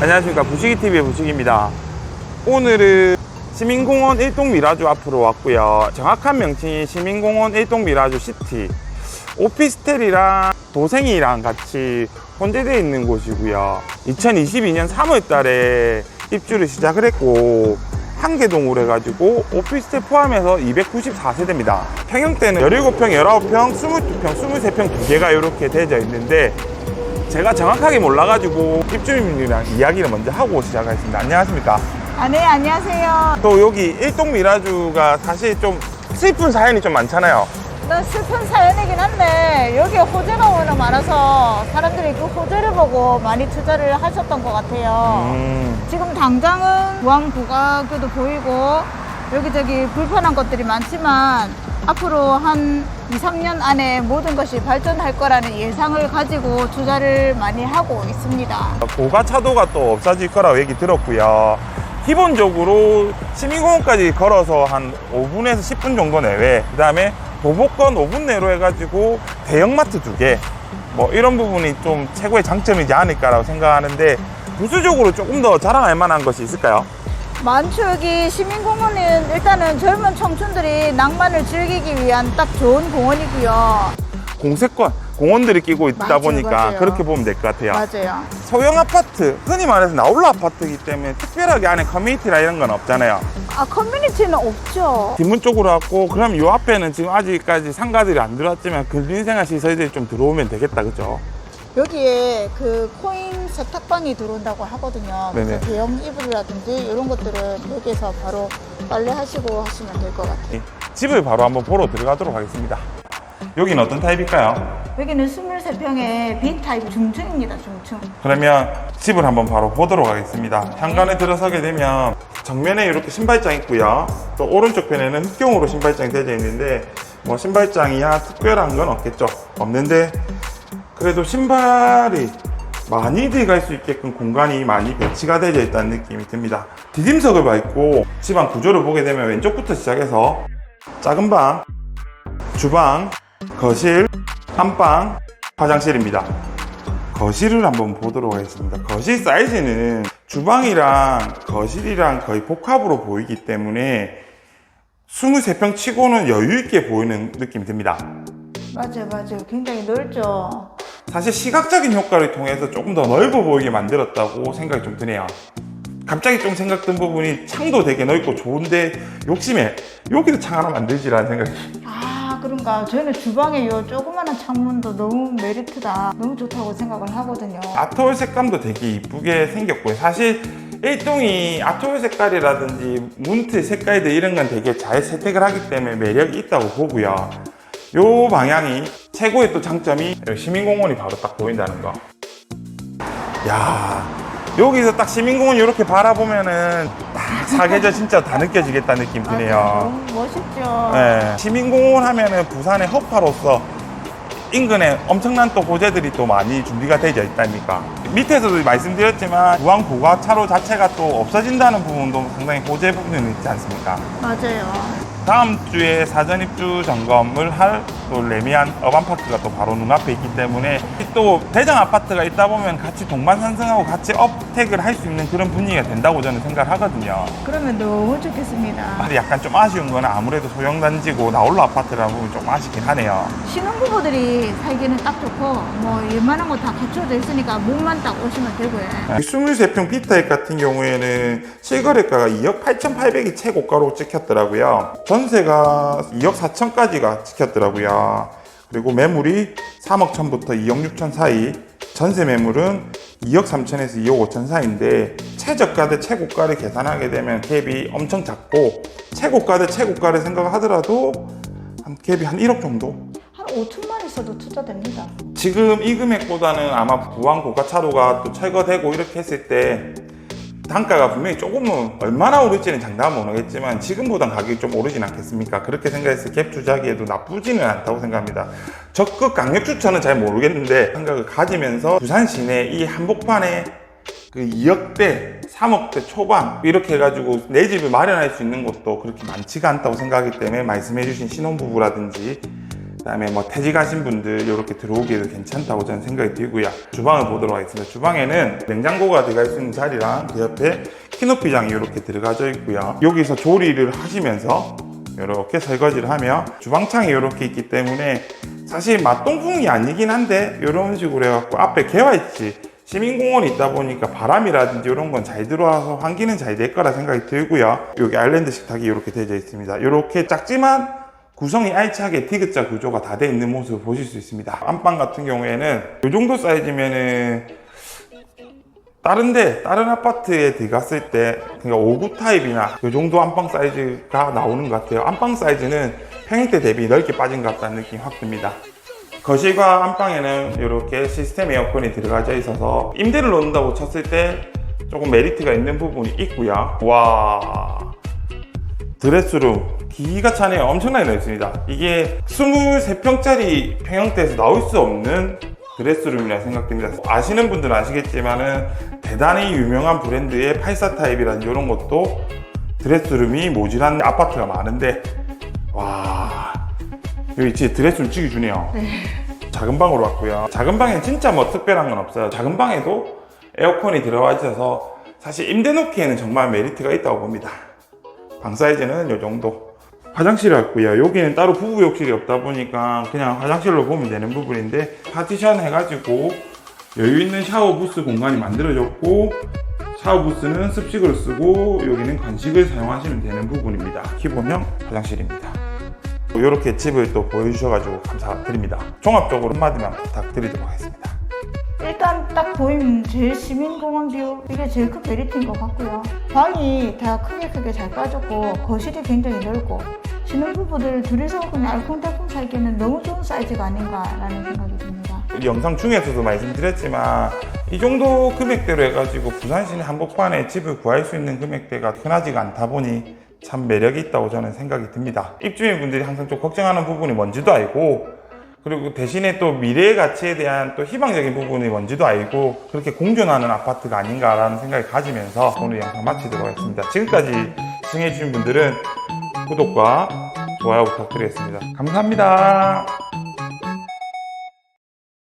안녕하십니까. 부식이TV의 부식입니다. 오늘은 시민공원 일동 미라주 앞으로 왔고요. 정확한 명칭이 시민공원 일동 미라주 시티. 오피스텔이랑 도생이랑 같이 혼재되어 있는 곳이고요. 2022년 3월 달에 입주를 시작을 했고 한 개 동으로 해가지고 오피스텔 포함해서 294세대입니다. 평형대는 17평, 19평, 22평, 23평 두 개가 이렇게 되어 있는데 제가 정확하게 몰라가지고 입주민이랑 이야기를 먼저 하고 시작하겠습니다. 안녕하십니까? 아, 네, 안녕하세요. 또 여기 일동 미라주가 사실 좀 슬픈 사연이 좀 많잖아요. 너 슬픈 사연이긴 한데, 여기 호재가 워낙 많아서 사람들이 그 호재를 보고 많이 투자를 하셨던 것 같아요. 음, 지금 당장은 무항부가교도 보이고, 여기저기 불편한 것들이 많지만, 앞으로 한 2, 3년 안에 모든 것이 발전할 거라는 예상을 가지고 투자를 많이 하고 있습니다. 고가차도가 또 없어질 거라고 얘기 들었고요. 기본적으로 시민공원까지 걸어서 한 5분에서 10분 정도 내외, 그 다음에 도보권 5분 내로 해가지고 대형마트 두 개, 뭐 이런 부분이 좀 최고의 장점이지 않을까라고 생각하는데, 부수적으로 조금 더 자랑할 만한 것이 있을까요? 여기 시민공원은 일단은 젊은 청춘들이 낭만을 즐기기 위한 딱 좋은 공원이고요. 공세권 공원들이 끼고 있다 맞아요, 보니까 맞아요. 그렇게 보면 될 것 같아요. 맞아요. 소형 아파트, 흔히 말해서 나홀로 아파트이기 때문에 특별하게 안에 커뮤니티라 이런 건 없잖아요. 아, 커뮤니티는 없죠. 뒷문 쪽으로 왔고, 그럼 요 앞에는 지금 아직까지 상가들이 안 들어왔지만 근린생활 시설들이 좀 들어오면 되겠다, 그죠? 여기에 그 코인 세탁방이 들어온다고 하거든요. 그래서 네네. 대형 이불이라든지 이런 것들은 여기에서 바로 빨래하시고 하시면 될 것 같아요. 집을 바로 한번 보러 들어가도록 하겠습니다. 여기는 어떤 타입일까요? 여기는 23평의 B타입 중층입니다, 중층. 그러면 집을 한번 바로 보도록 하겠습니다. 현관에 들어서게 되면 정면에 이렇게 신발장 있고요. 또 오른쪽 편에는 흑경으로 신발장이 되어 있는데 뭐 신발장이 야 특별한 건 없겠죠. 없는데 그래도 신발이 많이 들어갈 수 있게끔 공간이 많이 배치가 되어 있다는 느낌이 듭니다. 디딤석을 밟고 집안 구조를 보게 되면 왼쪽부터 시작해서 작은 방, 주방, 거실, 안방, 화장실입니다. 거실을 한번 보도록 하겠습니다. 거실 사이즈는 주방이랑 거실이랑 거의 복합으로 보이기 때문에 23평 치고는 여유있게 보이는 느낌이 듭니다. 맞아요, 맞아요. 굉장히 넓죠. 사실 시각적인 효과를 통해서 조금 더 넓어 보이게 만들었다고 생각이 좀 드네요. 갑자기 좀 생각 든 부분이 창도 되게 넓고 좋은데 욕심에 여기도 창 하나 만들지라는 생각이 아, 그런가. 저희는 주방에 이 조그마한 창문도 너무 메리트다. 너무 좋다고 생각을 하거든요. 아트월 색감도 되게 이쁘게 생겼고요. 사실 일동이 아트월 색깔이라든지 문트 색깔들 이런 건 되게 잘 채택을 하기 때문에 매력이 있다고 보고요. 요 방향이 최고의 또 장점이 시민공원이 바로 딱 보인다는 거. 야 여기서 딱 시민공원 이렇게 바라보면은 딱 사계절 진짜 다 느껴지겠다는 느낌. 드네요. 너무 멋있죠. 네. 시민공원 하면은 부산의 허파로서 인근에 엄청난 또 호재들이 또 많이 준비가 되어 있다니까. 밑에서도 말씀드렸지만 무한 고가 차로 자체가 또 없어진다는 부분도 상당히 호재 부분이 있지 않습니까? 맞아요. 다음 주에 사전 입주 점검을 할 또 레미안 어반파크가 또 바로 눈앞에 있기 때문에 또 대장 아파트가 있다 보면 같이 동반상승하고 같이 업택을 할 수 있는 그런 분위기가 된다고 저는 생각을 하거든요. 그러면 너무 좋겠습니다. 근데 약간 좀 아쉬운 거는 아무래도 소형단지고 나홀로 아파트라는 부분이 좀 아쉽긴 하네요. 신혼부부들이 살기는 딱 좋고 뭐 웬만한 거 다 갖춰져 있으니까 몸만 딱 오시면 되고요. 23평 B타입 같은 경우에는 실거래가가 2억 8,800이 최고가로 찍혔더라고요. 전세가 2억 4천까지가 찍혔더라고요. 그리고 매물이 3억 1천부터 2억 6천 사이, 전세 매물은 2억 3천에서 2억 5천 사이인데 최저가 대 최고가를 계산하게 되면 갭이 엄청 작고 최고가 대 최고가를 생각하더라도 한 갭이 한 1억 정도 한 5천만 있어도 투자됩니다. 지금 이 금액보다는 아마 부항 고가차로가 또 철거되고 이렇게 했을 때 단가가 분명히 조금은 얼마나 오를지는 장담은 모르겠지만 지금보단 가격이 좀 오르진 않겠습니까? 그렇게 생각해서 갭 투자기에도 나쁘지는 않다고 생각합니다. 적극 강력 추천은 잘 모르겠는데 생각을 가지면서 부산 시내 이 한복판에 그 2억대, 3억대 초반 이렇게 해가지고 내 집을 마련할 수 있는 것도 그렇게 많지가 않다고 생각하기 때문에 말씀해주신 신혼부부라든지 그다음에 뭐 퇴직하신 분들 이렇게 들어오기에도 괜찮다고 저는 생각이 들고요. 주방을 보도록 하겠습니다. 주방에는 냉장고가 들어갈 수 있는 자리랑 그 옆에 키높이장이 이렇게 들어가져 있고요. 여기서 조리를 하시면서 이렇게 설거지를 하며 주방창이 이렇게 있기 때문에 사실 맛동풍이 아니긴 한데 이런 식으로 해갖고 앞에 개화있지 시민공원이 있다 보니까 바람이라든지 이런 건 잘 들어와서 환기는 잘 될 거라 생각이 들고요. 여기 아일랜드 식탁이 이렇게 되어 있습니다. 이렇게 작지만 구성이 알차게 디귿자 구조가 다 돼 있는 모습을 보실 수 있습니다. 안방 같은 경우에는 이 정도 사이즈면은 다른데 다른 아파트에 들어갔을 때 그러니까 5구 타입이나 이 정도 안방 사이즈가 나오는 것 같아요. 안방 사이즈는 평형대 대비 넓게 빠진 것 같다는 느낌이 확 듭니다. 거실과 안방에는 이렇게 시스템 에어컨이 들어가져 있어서 임대를 놓는다고 쳤을 때 조금 메리트가 있는 부분이 있고요. 와 드레스룸 기가 차네요. 엄청나게 넓습니다. 이게 23평짜리 평형대에서 나올 수 없는 드레스룸이라 생각됩니다. 아시는 분들은 아시겠지만 은 대단히 유명한 브랜드의 84 타입이라는 이런 것도 드레스룸이 모질한 아파트가 많은데 와 여기 진짜 드레스룸 찍이 주네요. 작은 방으로 왔고요. 작은 방엔 진짜 뭐 특별한 건 없어요. 작은 방에도 에어컨이 들어가 있어서 사실 임대 놓기에는 정말 메리트가 있다고 봅니다. 방 사이즈는 이 정도. 화장실이 있고요. 여기는 따로 부부 욕실이 없다 보니까 그냥 화장실로 보면 되는 부분인데 파티션 해가지고 여유 있는 샤워 부스 공간이 만들어졌고 샤워 부스는 습식을 쓰고 여기는 간식을 사용하시면 되는 부분입니다. 기본형 화장실입니다. 이렇게 집을 또 보여주셔가지고 감사드립니다. 종합적으로 한마디만 부탁드리도록 하겠습니다. 딱 보이면 제일 시민공원 뷰 이게 제일 큰 메리트인 것 같고요. 방이 다 크게 크게 잘 빠졌고 거실이 굉장히 넓고 신혼부부들 둘이서 그냥 알콩달콩 살기에는 너무 좋은 사이즈가 아닌가라는 생각이 듭니다. 영상 중에서도 말씀드렸지만 이 정도 금액대로 해가지고 부산 시내 한복판에 집을 구할 수 있는 금액대가 흔하지가 않다 보니 참 매력이 있다고 저는 생각이 듭니다. 입주민 분들이 항상 좀 걱정하는 부분이 뭔지도 알고 그리고 대신에 또 미래의 가치에 대한 또 희망적인 부분이 뭔지도 알고 그렇게 공존하는 아파트가 아닌가라는 생각을 가지면서 오늘 영상 마치도록 하겠습니다. 지금까지 시청해주신 분들은 구독과 좋아요 부탁드리겠습니다. 감사합니다.